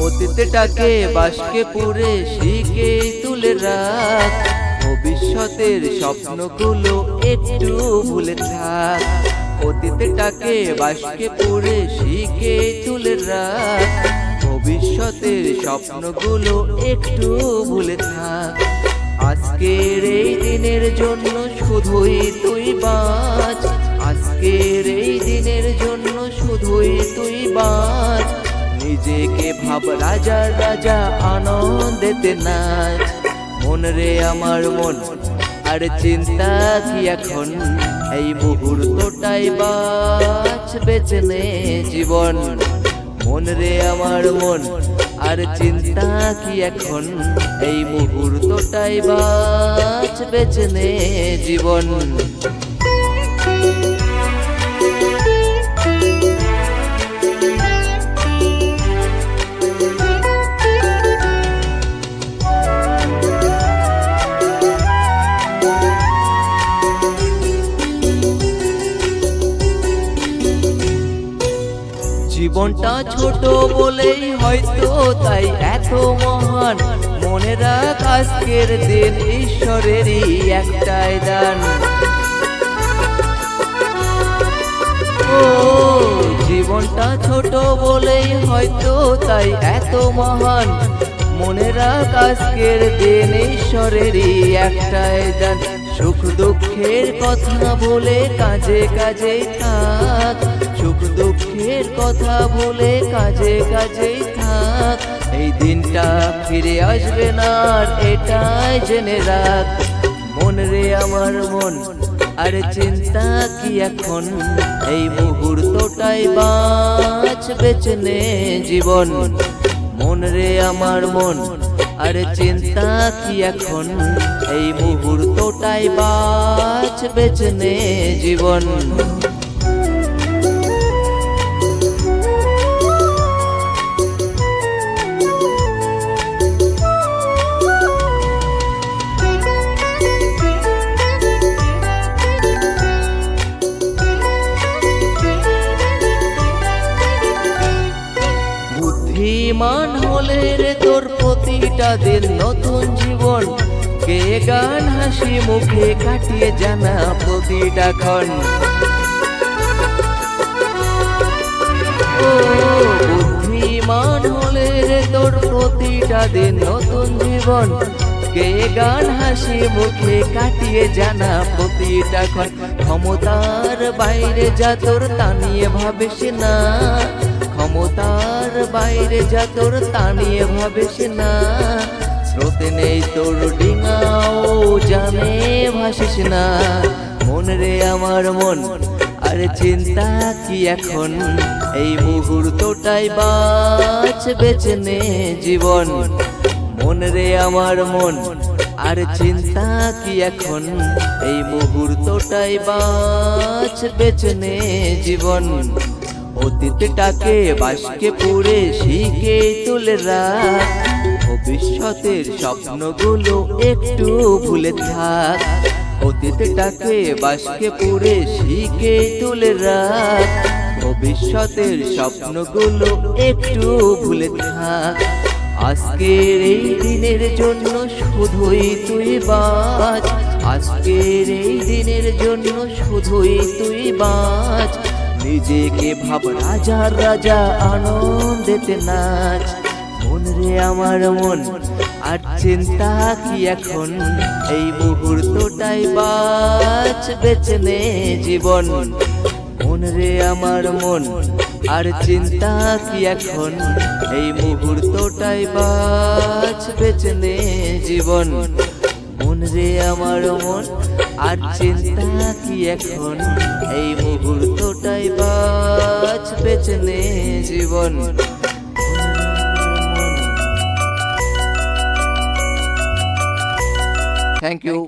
অতীতটাকে বাসকে পুরে শিখে তুলে রাখ। ভবিষ্যতের স্বপ্নগুলো একটু ভুলে থাক। অতীতটাকে বাসকে পুরে শিখে তুলে রাখ। ভবিষ্যতের স্বপ্নগুলো একটু ভুলে থাক। আজকের এই দিনের জন্য শুধুই তুই বাঁচ। আজকের এই দিনের জন্য শুধুই তুই বাঁচ। নিজেকে ভাব রাজা রাজা আনন্দেতে নাচ। মন রে আমার মন, আর চিন্তা কি এখন? এই মুহূর্তটাই বাঁচ, বেছে নে জীবন। মন রে আমার মন, আর চিন্তা কি এখন? এই মুহূর্তটাই বাঁচ, বেছে নে জীবন। জীবনটা ছোট বলেই হয়তো তাই এত মহান। মনে রাখ আজকের দিন ঈশ্বরেরই একটাই দান। ও, জীবনটা ছোট বলেই হয়তো তাই এত মহান। মনে রাখ আজকের দিন ঈশ্বরেরই একটাই দান। সুখ দুঃখের কথা বলে কাজে কাজে থাক। দুঃখের কথা বলে কাজে কাজেই থাক। এই দিনটা ফিরে আসবে না এটাই জেনে রাখ। মন রে আমার মন, আর চিন্তা কি এখন? এই মুহূর্তটাই বাঁচ বেছে নে জীবন। মন রে আমার মন, আর চিন্তা কি এখন? এই মুহূর্তটাই বাঁচ বেছে নে জীবন। বুদ্ধিমান হলে রে তোর প্রতিটা দিন নতুন জীবন। কে গান হাসি মুখে কাটিয়ে জানা প্রতিটা ক্ষণ। বুদ্ধিমান হলে রে তোর প্রতিটা দিন নতুন জীবন। কে গান হাসি মুখে কাটিয়ে জানা প্রতিটা ক্ষণ। ক্ষমতার বাইরে যা তোর তা নিয়ে ভাবিস না। ক্ষমতার বাইরে যা তোর তা নিয়ে ভাবিস না। স্রোতে নেই তোর ডিঙাও জানে ভাসিস না। মন রে আমার মন, আর চিন্তা কি এখন? এই মুহূর্তটাই বাঁচ বেছে নে জীবন। মন রে আমার মন, আর চিন্তা কি এখন? এই মুহূর্তটাই বাঁচ বেছে নে জীবন। অতীতটাকে বাসকে পুরে শিখে তুলে রাখ ভবিষ্যতের স্বপ্নগুলো একটু ভুলে থাক। অতীতটাকে বাসকে পুরে শিখে তুলে রাখ ভবিষ্যতের স্বপ্নগুলো একটু ভুলে থাক। আজকের এই দিনের জন্য শুধুই তুই বাঁচ। আজকের এই দিনের জন্য শুধুই তুই বাঁচ। নিজেকে ভাব, রাজা রাজা, আনন্দেতে নাচ। মন রে আমার মন, আর চিন্তা কি এখন? এই মুহূর্তটাই বাঁচ বেছে নে জীবন। মন রে আমার মন, আর চিন্তা কি এখন? এই মুহূর্তটাই বাঁচ বেছে নে জীবন। রে আমার মন, আর চিন্তা কি এখন? এই মুহূর্তটাই বাজ বেছে নে জীবন থ্যাংক ইউ